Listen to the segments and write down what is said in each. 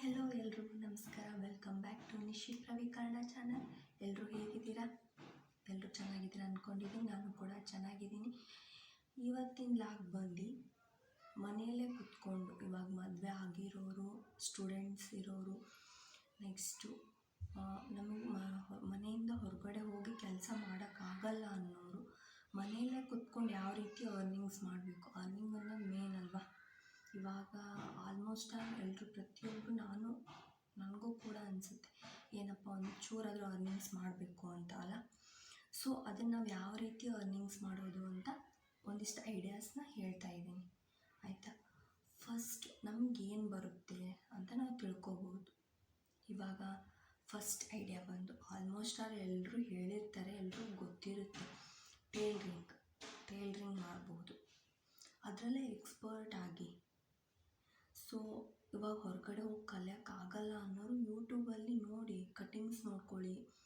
Hello ಎಲ್ರಿಗೂ ನಮಸ್ಕಾರ. Welcome back to Nishi Ravi Kannada channel ಎಲ್ಲರೂ ಹೇಗಿದ್ದೀರಾ? ಎಲ್ಲರೂ ಚೆನ್ನಾಗಿದ್ದೀರಾ ಅಂದ್ಕೊಂಡಿದ್ದೀನಿ ನಾನು ಕೂಡ ಚೆನ್ನಾಗಿದ್ದೀನಿ. ಇವತ್ತಿನ ಲಾಗ್ ಬಂದು ಮನೆಯಲ್ಲೇ ಕುತ್ಕೊಂಡು ಇವಾಗ ಮದುವೆ ಆಗಿರೋರು ಸ್ಟೂಡೆಂಟ್ಸ್ ಇರೋರು ನೆಕ್ಸ್ಟು ನಮಗೆ ಮನೆಯಿಂದ ಹೊರಗಡೆ ಹೋಗಿ ಕೆಲಸ ಮಾಡೋಕ್ಕಾಗಲ್ಲ ಅನ್ನೋರು ಮನೆಯಲ್ಲೇ ಕುತ್ಕೊಂಡು ಯಾವ ರೀತಿ ಅರ್ನಿಂಗ್ಸ್ ಮಾಡಬೇಕು? ಅರ್ನಿಂಗ್ ಅನ್ನೋದು ಮೇನ್ ಅಲ್ವಾ? ಇವಾಗ ಆಲ್ಮೋಸ್ಟ್ ಆಲ್ ಎಲ್ಲರೂ ಪ್ರತಿಯೊಬ್ಬರು ನಾನು, ನನಗೂ ಕೂಡ ಅನಿಸುತ್ತೆ, ಏನಪ್ಪ ಒಂದು ಚೂರಾದರೂ ಅರ್ನಿಂಗ್ಸ್ ಮಾಡಬೇಕು ಅಂತ ಅಲ್ಲ. ಸೊ ಅದನ್ನು ನಾವು ಯಾವ ರೀತಿ ಅರ್ನಿಂಗ್ಸ್ ಮಾಡೋದು ಅಂತ ಒಂದಿಷ್ಟು ಐಡಿಯಾಸ್ನ ಹೇಳ್ತಾ ಇದ್ದೀನಿ. ಆಯಿತಾ? ಫಸ್ಟ್ ನಮಗೇನು ಬರುತ್ತೆ ಅಂತ ನಾವು ತಿಳ್ಕೊಬೋದು. ಇವಾಗ ಫಸ್ಟ್ ಐಡಿಯಾ ಬಂದು ಆಲ್ಮೋಸ್ಟ್ ಆಲ್ ಎಲ್ಲರೂ ಹೇಳಿರ್ತಾರೆ ಎಲ್ಲರೂ ಗೊತ್ತಿರುತ್ತೆ. ಟೇಲ್ರಿಂಗ್ ಟೇಲ್ರಿಂಗ್ ಮಾಡ್ಬೋದು. ಅದರಲ್ಲೇ ಎಕ್ಸ್ಪರ್ಟ್ ಆಗಿ ಇವಾಗ ಹೊರಗಡೆ ಹೋಗಿ ಕಲಿಯೋಕ್ಕಾಗಲ್ಲ ಅನ್ನೋರು ಯೂಟ್ಯೂಬಲ್ಲಿ ನೋಡಿ ಕಟಿಂಗ್ಸ್ ನೋಡ್ಕೊಳ್ಳಿ.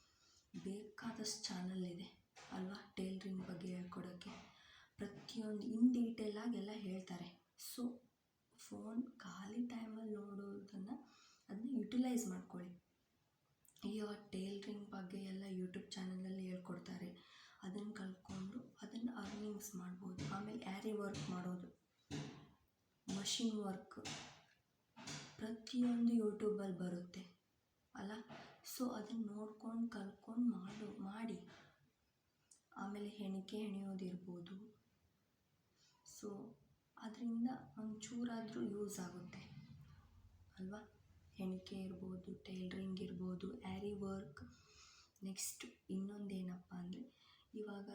ಬೇಕಾದಷ್ಟು ಚಾನಲ್ ಇದೆ ಅಲ್ವಾ ಟೇಲ್ರಿಂಗ್ ಬಗ್ಗೆ ಹೇಳ್ಕೊಡೋಕ್ಕೆ. ಪ್ರತಿಯೊಂದು ಇನ್ ಡೀಟೇಲಾಗಿ ಎಲ್ಲ ಹೇಳ್ತಾರೆ. ಸೊ, ಫೋನ್ ಖಾಲಿ ಟೈಮಲ್ಲಿ ನೋಡೋದನ್ನು ಅದನ್ನ ಯುಟಿಲೈಸ್ ಮಾಡ್ಕೊಳ್ಳಿ. ಇವಾಗ ಟೇಲ್ರಿಂಗ್ ಬಗ್ಗೆ ಎಲ್ಲ ಯೂಟ್ಯೂಬ್ ಚಾನಲಲ್ಲಿ ಹೇಳ್ಕೊಡ್ತಾರೆ. ಅದನ್ನು ಕಲ್ತ್ಕೊಂಡು ಅದನ್ನು ಅರ್ನಿಂಗ್ಸ್ ಮಾಡ್ಬೋದು. ಆಮೇಲೆ ಆ್ಯರಿ ವರ್ಕ್ ಮಾಡೋದು. Machine work. ಪ್ರತಿಯೊಂದು ಯೂಟ್ಯೂಬಲ್ಲಿ ಬರುತ್ತೆ, ಅಲ್ಲ? ಸೊ ಅದನ್ನು ನೋಡ್ಕೊಂಡು ಕಲ್ತ್ಕೊಂಡು ಮಾಡು, ಮಾಡಿ. ಆಮೇಲೆ ಹೆಣಿಕೆ ಹೆಣೆಯೋದಿರ್ಬೋದು. ಸೊ ಅದರಿಂದ ಒಂಚೂರಾದರೂ ಯೂಸ್ ಆಗುತ್ತೆ, ಅಲ್ವಾ? ಹೆಣಿಕೆ ಇರ್ಬೋದು, ಟೈಲ್ರಿಂಗ್ ಇರ್ಬೋದು ಆ್ಯರಿ ವರ್ಕ್. ನೆಕ್ಸ್ಟ್ ಇನ್ನೊಂದೇನಪ್ಪ ಅಂದರೆ, ಇವಾಗ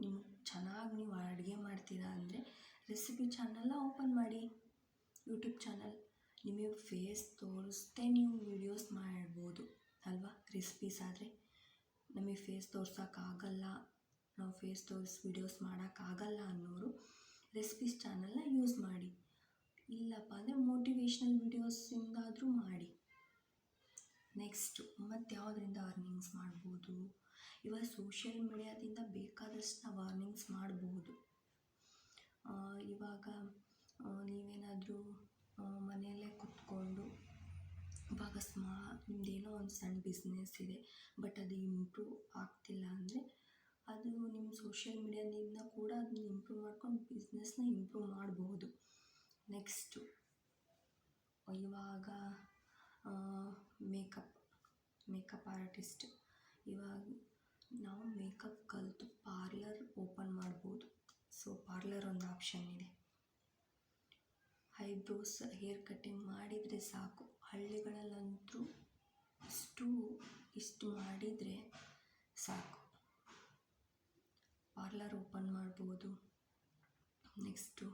ನಿಮ್ಗೆ ಚೆನ್ನಾಗಿ ನೀವು ಅಡುಗೆ ಮಾಡ್ತೀರಾ ಅಂದರೆ, ರೆಸಿಪಿ ಚಾನಲ್ನ ಓಪನ್ ಮಾಡಿ. ಯೂಟ್ಯೂಬ್ ಚಾನಲ್ ನಿಮಗೆ ಫೇಸ್ ತೋರಿಸ್ದೇ ನೀವು ವೀಡಿಯೋಸ್ ಮಾಡ್ಬೋದು, ಅಲ್ವಾ? ರೆಸಿಪೀಸ್ ಆದರೆ ನಮಗೆ ಫೇಸ್ ತೋರ್ಸೋಕ್ಕಾಗಲ್ಲ, ನಾವು ಫೇಸ್ ತೋರಿಸಿ ವೀಡಿಯೋಸ್ ಮಾಡೋಕ್ಕಾಗಲ್ಲ ಅನ್ನೋರು ರೆಸಿಪೀಸ್ ಚಾನಲ್ನ ಯೂಸ್ ಮಾಡಿ. ಇಲ್ಲಪ್ಪ ಅಂದರೆ ಮೋಟಿವೇಶ್ನಲ್ ವೀಡಿಯೋಸಿಂದಾದರೂ ಮಾಡಿ. ನೆಕ್ಸ್ಟು ಮತ್ತು ಯಾವುದರಿಂದ ಅರ್ನಿಂಗ್ಸ್ ಮಾಡ್ಬೋದು? ಇವಾಗ ಸೋಷಿಯಲ್ ಮೀಡಿಯಾದಿಂದ ಬೇಕಾದಷ್ಟು ನಾವು ಅರ್ನಿಂಗ್ಸ್ ಮಾಡ್ಬೋದು. ಇವಾಗ ನೀವೇನಾದರೂ ಮನೆಯಲ್ಲೇ ಕೂತ್ಕೊಂಡು ಇವಾಗ ಸ್ಮಾ ನಿಮ್ಮದೇನೋ ಒಂದು ಸಣ್ಣ ಬಿಸ್ನೆಸ್ ಇದೆ ಬಟ್ ಅದು ಇಂಪ್ರೂವ್ ಆಗ್ತಿಲ್ಲ ಅಂದರೆ ಅದು ನಿಮ್ಮ ಸೋಷಿಯಲ್ ಮೀಡಿಯಾದಿಂದ ಕೂಡ ಅದನ್ನ ಇಂಪ್ರೂವ್ ಮಾಡ್ಕೊಂಡು ಬಿಸ್ನೆಸ್ನ ಇಂಪ್ರೂವ್ ಮಾಡಬಹುದು ನೆಕ್ಸ್ಟು ಇವಾಗ ಮೇಕಪ್ ಮೇಕಪ್ ಆರ್ಟಿಸ್ಟ್ ಇವಾಗ ನಾವು ಮೇಕಪ್ ಕಲಿತು ಪಾರ್ಲರ್ ಓಪನ್ ಮಾಡ್ಬೋದು. ಸೊ ಪಾರ್ಲರ್ ಒಂದು ಆಪ್ಷನ್ ಇದೆ. ಐಬ್ರೋಸ್ ಹೇರ್ ಕಟ್ಟಿಂಗ್ ಮಾಡಿದರೆ ಸಾಕು. ಹಳ್ಳಿಗಳಲ್ಲಂತೂ ಇಷ್ಟು ಇಷ್ಟು ಮಾಡಿದರೆ ಸಾಕು. ಪಾರ್ಲರ್ ಓಪನ್ ಮಾಡ್ಬೋದು. ನೆಕ್ಸ್ಟು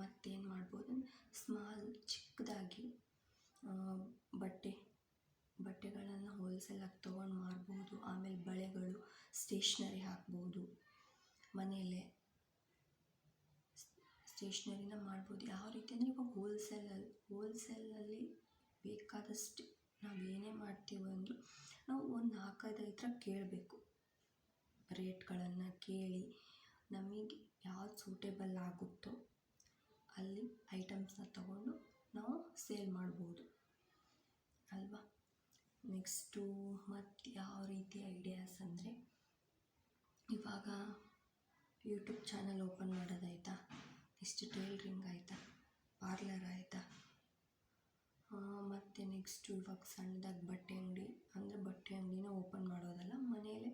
ಮತ್ತೇನು ಮಾಡ್ಬೋದು ಸ್ಮಾಲ್ ಚಿಕ್ಕದಾಗಿ ಬಟ್ಟೆ, ಬಟ್ಟೆಗಳನ್ನು ಹೋಲ್ಸೇಲಾಗಿ ತೊಗೊಂಡು ಮಾರ್ಬೋದು. ಆಮೇಲೆ ಬಳೆಗಳು ಸ್ಟೇಷ್ನರಿ ಹಾಕ್ಬೋದು. ಮನೆಯಲ್ಲೇ ಸ್ಟೇಷ್ನರಿನ ಮಾಡ್ಬೋದು. ಯಾವ ರೀತಿ ಅಂದರೆ ಇವಾಗ ಹೋಲ್ಸೇಲಲ್ಲಿ ಹೋಲ್ಸೇಲಲ್ಲಿ ಬೇಕಾದಷ್ಟು ನಾವು ಏನೇ ಮಾಡ್ತೀವಿ ಅಂದರೂ ನಾವು ಒಂದು ನಾಲ್ಕೈದು ಹತ್ರ ಕೇಳಬೇಕು. ರೇಟ್ಗಳನ್ನು ಕೇಳಿ ನಮಗೆ ಯಾವ್ದು ಸೂಟೇಬಲ್ ಆಗುತ್ತೋ ಅಲ್ಲಿ ಐಟಮ್ಸನ್ನ ತಗೊಂಡು ನಾವು ಸೇಲ್ ಮಾಡ್ಬೋದು. ಅಲ್ವಾ? ನೆಕ್ಸ್ಟು ಮತ್ತು ಯಾವ ರೀತಿ ಐಡಿಯಾಸ್ ಅಂದರೆ ಇವಾಗ ಯೂಟ್ಯೂಬ್ ಚಾನಲ್ ಓಪನ್ ಮಾಡೋದಾಯ್ತಾ ನೆಕ್ಸ್ಟ್ ಟೇಲ್ರಿಂಗ್ ಆಯಿತಾ? ಪಾರ್ಲರ್ ಆಯಿತಾ? ಮತ್ತು ನೆಕ್ಸ್ಟು ಇವಾಗ ಸಣ್ಣದಾಗಿ ಬಟ್ಟೆ ಅಂಗಡಿ. ಅಂದರೆ ಬಟ್ಟೆ ಅಂಗಡಿನ ಓಪನ್ ಮಾಡೋದಲ್ಲ ಮನೆಯಲ್ಲೇ.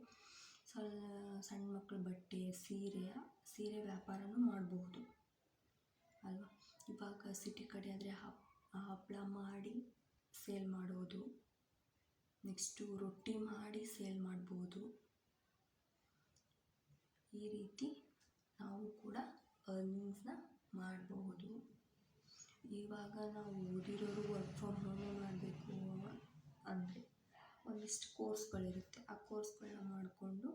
ಸಣ್ಣ ಸಣ್ಣ ಮಕ್ಕಳ ಬಟ್ಟೆ, ಸೀರೆ ಸೀರೆ ವ್ಯಾಪಾರನೂ ಮಾಡಬಹುದು. ಅಲ್ವಾ? ಇವಾಗ ಸಿಟಿ ಕಡೆ ಆದರೆ ಹಪ್ ಹಪ್ಪಳ ಮಾಡಿ ಸೇಲ್ ಮಾಡೋದು. ನೆಕ್ಸ್ಟು ರೊಟ್ಟಿ ಮಾಡಿ ಸೇಲ್ ಮಾಡ್ಬೋದು ಈ ರೀತಿ ನಾವು ಕೂಡ ಅರ್ನಿಂಗ್ಸ್ನ ಮಾಡಬಹುದು ಇವಾಗ ನಾವು ಓದಿರೋರು ವರ್ಕ್ ಫ್ರಮ್ ಹೋಮೇ ಮಾಡಬೇಕು ಅಂದರೆ ಒಂದಿಷ್ಟು ಕೋರ್ಸ್ಗಳಿರುತ್ತೆ ಆ ಕೋರ್ಸ್ಗಳನ್ನ ಮಾಡಿಕೊಂಡು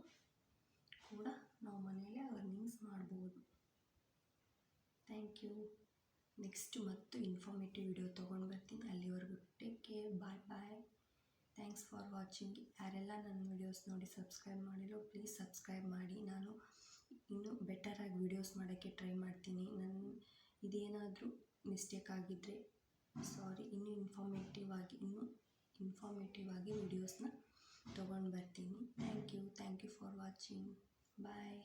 ಕೂಡ ನಾವು ಮನೆಯಲ್ಲೇ ಅರ್ನಿಂಗ್ಸ್ ಮಾಡ್ಬೋದು. ಥ್ಯಾಂಕ್ ಯು ನೆಕ್ಸ್ಟ್ ಮತ್ತು ಇನ್ಫಾರ್ಮೇಟಿವ್ ವಿಡಿಯೋ ತೊಗೊಂಡು ಬರ್ತೀನಿ. ಅಲ್ಲಿವರೆಗೂ take care bye bye thanks for watching ಯಾರೆಲ್ಲ ನನ್ನ ವಿಡಿಯೋಸ್ ನೋಡಿ ಸಬ್ಸ್ಕ್ರೈಬ್ ಮಾಡಿರೋ ಪ್ಲೀಸ್ ಸಬ್ಸ್ಕ್ರೈಬ್ ಮಾಡಿ. ನಾನು ವೀಡಿಯೋಸ್ ಮಾಡೋಕ್ಕೆ ಟ್ರೈ ಮಾಡ್ತೀನಿ. ನನ್ನ ಇದೇನಾದರೂ ಮಿಸ್ಟೇಕ್ ಆಗಿದ್ದರೆ ಸಾರಿ, ಇನ್ನೂ ಇನ್ಫಾರ್ಮೇಟಿವ್ ಆಗಿ, ಇನ್ನೂ ಇನ್ಫಾರ್ಮೇಟಿವ್ ಆಗಿ ವೀಡಿಯೋಸ್ನ ತೊಗೊಂಡು ಬರ್ತೀನಿ. Thank you thank you for watching bye